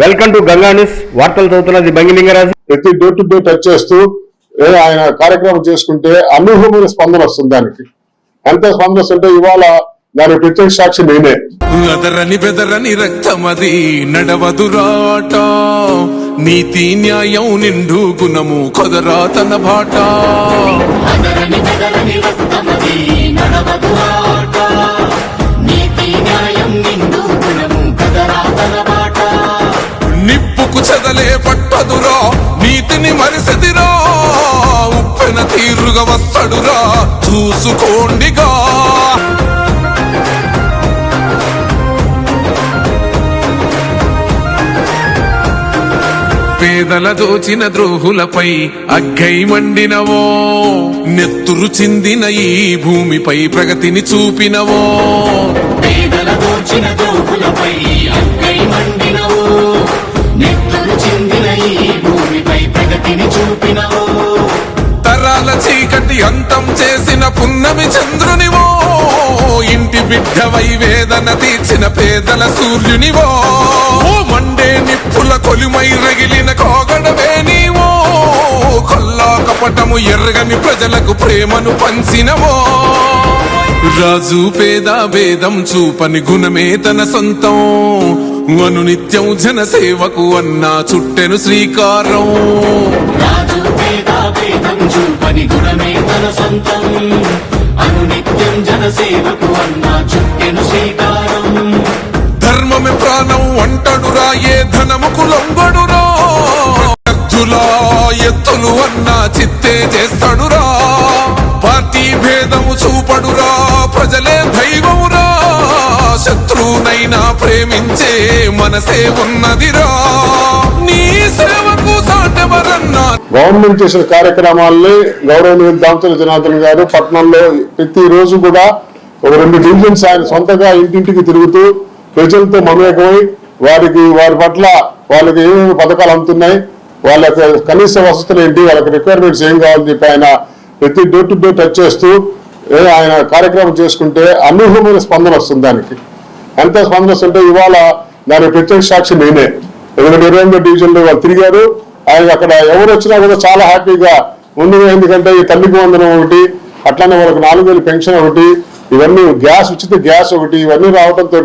Welcome to Ganga news వార్తలు చదువుతున్నది బంగిలింగరాజు ప్రతి డోర్ టు డోర్ టచ్ చేస్తూ ఆయన కార్యక్రమం చేసుకుంటే అనూహ్యమైన స్పందన వస్తుంది దానికి. ఎంత స్పందన వస్తుంటే ఇవాళ దాని ప్రత్యక్ష సాక్షి నేనే. అదరని బెదరని రక్తమది నడవదురాట. నీతి న్యాయం నిండు గుణము కొదరా తన బాట. అదరని బెదరని రక్తమది నడవదు వాడురా చూసుకోండిగా. పేదల దోచిన ద్రోహులపై అగ్గై మండినవో నెత్తురు చిందిన ఈ భూమిపై ప్రగతిని చూపినవో. పేదల దోచిన ద్రోహులపై అగ్గై మండినవో నెత్తురు చిందిన ఈ భూమిపై ప్రగతిని చూపినవో. చీకటి అంతం చేసిన పున్నమి చంద్రునివో ఇంటి బిడ్డవై వేదన తీర్చిన పేదల సూర్యునివో. మండే నిప్పుల కొలిమై రగిలిన కోగడవే నీవో కొల్లా కపటము ఎర్రగని ప్రజలకు ప్రేమను పంచినవో. రాజు పేద భేదం చూపని గుణమే తన సొంతం అనునిత్యం జన సేవకు అన్న చుట్టెను శ్రీకారం. సొంతం. అనునిత్యం జనసేవకు అన్న చుట్టెను శ్రీకారం. ధర్మమే ప్రాణం అంటడురా ఏ ధనముకు లొంగడురా? ఎత్తులు అన్న చిత్తే చేస్తాడురా. పార్టీ భేదము చూపడురా ప్రజలే దైవమురా. శత్రువునైనా ప్రేమించే మనసే ఉన్నదిరా. నీ సేవ గవర్నమెంట్ చేసిన కార్యక్రమాల్ని గౌరవనీయులు దామతుల జనార్దన్ గారు పట్టణంలో ప్రతిరోజు కూడా ఒక రెండు డివిజన్స్ ఆయన సొంతగా ఇంటింటికి తిరుగుతూ ప్రజలతో మమేకమై వారికి వారి పట్ల వాళ్ళకి ఏమేమి పథకాలు అందుతున్నాయి వాళ్ళ యొక్క కనీస వసతులు ఏంటి వాళ్ళకి రిక్వైర్మెంట్స్ ఏం కావాలని చెప్పి ఆయన ప్రతి డోర్ టు డోర్ టచ్ చేస్తూ ఆయన కార్యక్రమం చేసుకుంటే అనూహ్యమైన స్పందన వస్తుంది దానికి. ఎంత స్పందన వస్తుంటే ఇవాళ దాని ప్రత్యక్ష సాక్షి నేనే. ఎందుకంటే ఇరవై ఎనిమిదో డివిజన్లో వాళ్ళు తిరిగారు. ఆయన అక్కడ ఎవరు వచ్చినా కూడా చాలా హ్యాపీగా ముందుగా ఎందుకంటే ఈ తల్లికి వందనం ఒకటి అట్లానే వాళ్ళకి నాలుగు వేలు పెన్షన్ ఒకటి ఇవన్నీ గ్యాస్ ఉచిత గ్యాస్ ఒకటి ఇవన్నీ రావడంతో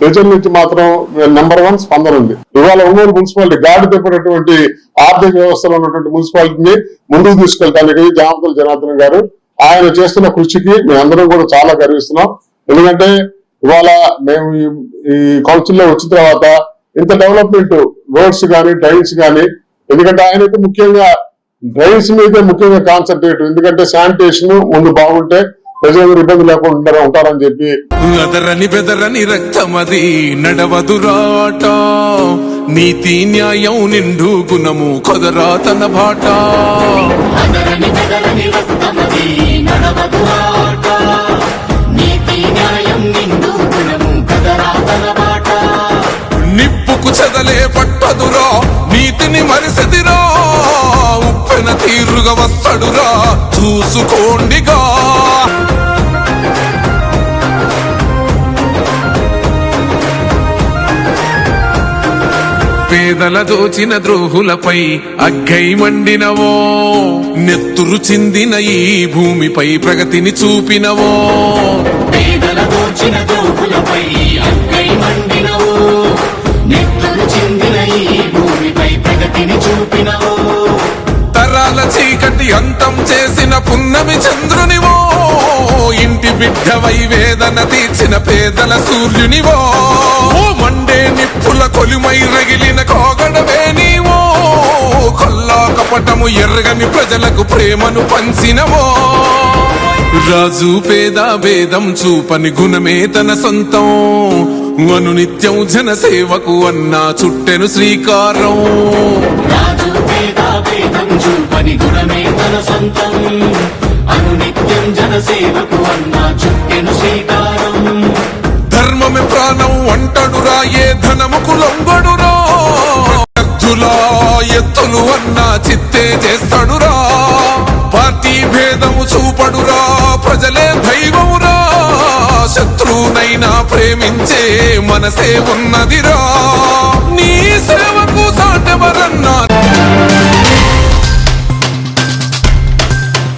ప్రజల నుంచి మాత్రం నెంబర్ వన్ స్పందన ఉంది. ఇవాళ ఒంగోలు మున్సిపాలిటీ గాడి తెప్పినటువంటి ఆర్థిక వ్యవస్థలో ఉన్నటువంటి మున్సిపాలిటీని ముందుకు తీసుకెళ్తానికి జామతల జనార్దన్ గారు ఆయన చేస్తున్న కృషికి మేమందరం కూడా చాలా గర్విస్తున్నాం. ఎందుకంటే ఇవాళ మేము ఈ- కౌన్సిల్లో వచ్చిన తర్వాత ఇంత డెవలప్మెంట్ రోడ్స్ కానీ ట్రైన్స్ కానీ ఎందుకంటే ఆయన అయితే ముఖ్యంగా డ్రైన్స్ మీదే ముఖ్యంగా కాన్సన్ట్రేట్ ఎందుకంటే శానిటేషన్ ముందు బాగుంటే ప్రజలు ఇబ్బంది లేకుండా ఉంటారు- ఉంటారని చెప్పి. అదరని బెదరని రక్తమది నడవదురాట నీతి న్యాయం నిండు గుణము కొదరా తన బాట. అదరని బెదరని రక్తమది నడవదు కుచదలే చెదలే పట్టదురా నీతిని మరిసెదిరా ఉప్పెన తీరుగా వస్తడురా చూసుకోండిగా. పేదల దోచిన ద్రోహులపై అగ్గై మండినవో నెత్తురు చిందిన ఈ భూమిపై ప్రగతిని చూపినవో. పేదల దోచిన ద్రోహులపై అగ్గై మండి చేసిన చంద్రునివో ఇంటి బిడ్డవై వేదన తీర్చిన పేదల సూర్యునివో. మండే నిప్పుల కొలిమై రగిలిన కోగడవే నీవో. కొల్లా కపటము ఎర్రగని ప్రజలకు ప్రేమను పంచినవో. రాజు పేద భేదం చూపని గుణమే తన సొంతం. అను నిత్యం జన సేవకు అన్న చుట్టెను శ్రీకారం. రాజు పేద భేదం చూపని గుణమే తన సొంతం. అనునిత్యం జనసేవకు అన్న చుట్టెను శ్రీకారం. ధర్మమే ప్రాణం అంటడురా ఏ ధనముకు లొంగడురా? ఎత్తులు అన్న చిత్తే చేస్తాడురా. పార్టీ భేదము చూపడురా ప్రజలే దైవమురా. శత్రువునైనా ప్రేమించే మనసే ఉన్నదిరా. నీ సేవకు సాటెవరన్నా